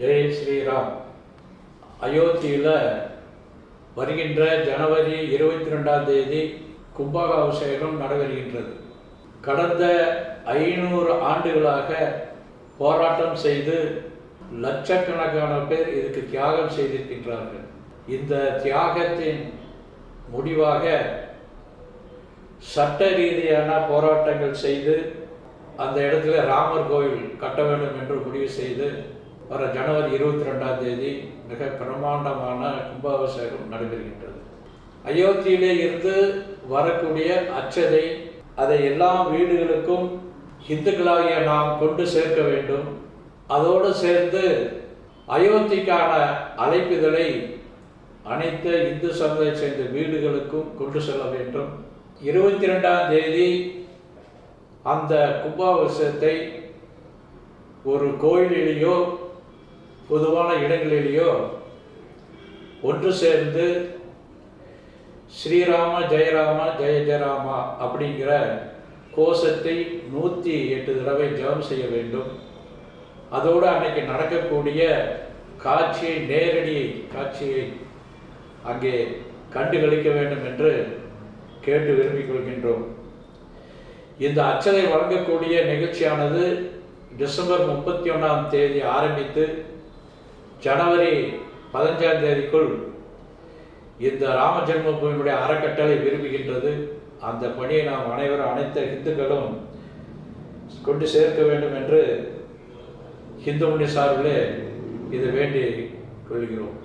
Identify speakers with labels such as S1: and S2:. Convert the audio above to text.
S1: ஜெய் ஸ்ரீராம். அயோத்தியில் வருகின்ற ஜனவரி இருபத்தி ரெண்டாம் தேதி கும்பகாபிஷேகம் நடைபெறுகின்றது. கடந்த ஐநூறு ஆண்டுகளாக போராட்டம் செய்து லட்சக்கணக்கான பேர் இதுக்கு தியாகம் செய்திருக்கின்றார்கள். இந்த தியாகத்தின் முடிவாக சட்ட ரீதியான போராட்டங்கள் செய்து அந்த இடத்துல ராமர் கோவில் கட்ட வேண்டும் என்று முடிவு செய்து வர ஜனவரி இருபத்தி ரெண்டாம் தேதி மிக பிரம்மாண்டமான கும்பாபிஷேகம் நடைபெறுகின்றது. அயோத்தியிலே இருந்து வரக்கூடிய அச்சதை அதை எல்லா வீடுகளுக்கும் இந்துக்களாகிய நாம் கொண்டு சேர்க்க வேண்டும். அதோடு சேர்ந்து அயோத்திக்கான அழைப்புதலை அனைத்து இந்து சமுதாய சேர்ந்த வீடுகளுக்கும் கொண்டு செல்ல வேண்டும். இருபத்தி ரெண்டாம் தேதி அந்த கும்பாபிஷேகத்தை ஒரு கோயிலிலேயோ பொதுவான இடங்களிலேயோ ஒன்று சேர்ந்து ஸ்ரீராம ஜெயராம ஜெய ஜெயராமா அப்படிங்கிற கோஷத்தை நூற்றி எட்டு தடவை ஜெபம் செய்ய வேண்டும். அதோடு அன்னைக்கு நடக்கக்கூடிய காட்சியை நேரடி காட்சியை அங்கே கண்டுகளிக்க வேண்டும் என்று கேட்டு விரும்பிக் கொள்கின்றோம். இந்த அச்சதை வழங்கக்கூடிய நிகழ்ச்சியானது டிசம்பர் முப்பத்தி ஒன்றாம் தேதி ஆரம்பித்து ஜனவரி பதினஞ்சாம் தேதிக்குள் இந்த ராம ஜென்மபூமியுடைய அறக்கட்டளை விரும்புகின்றது. அந்த பணியை நாம் அனைவரும் அனைத்து இந்துக்களும் கொண்டு சேர்க்க வேண்டும் என்று இந்து மணி சார்பிலே இது வேண்டி கொள்கிறோம்.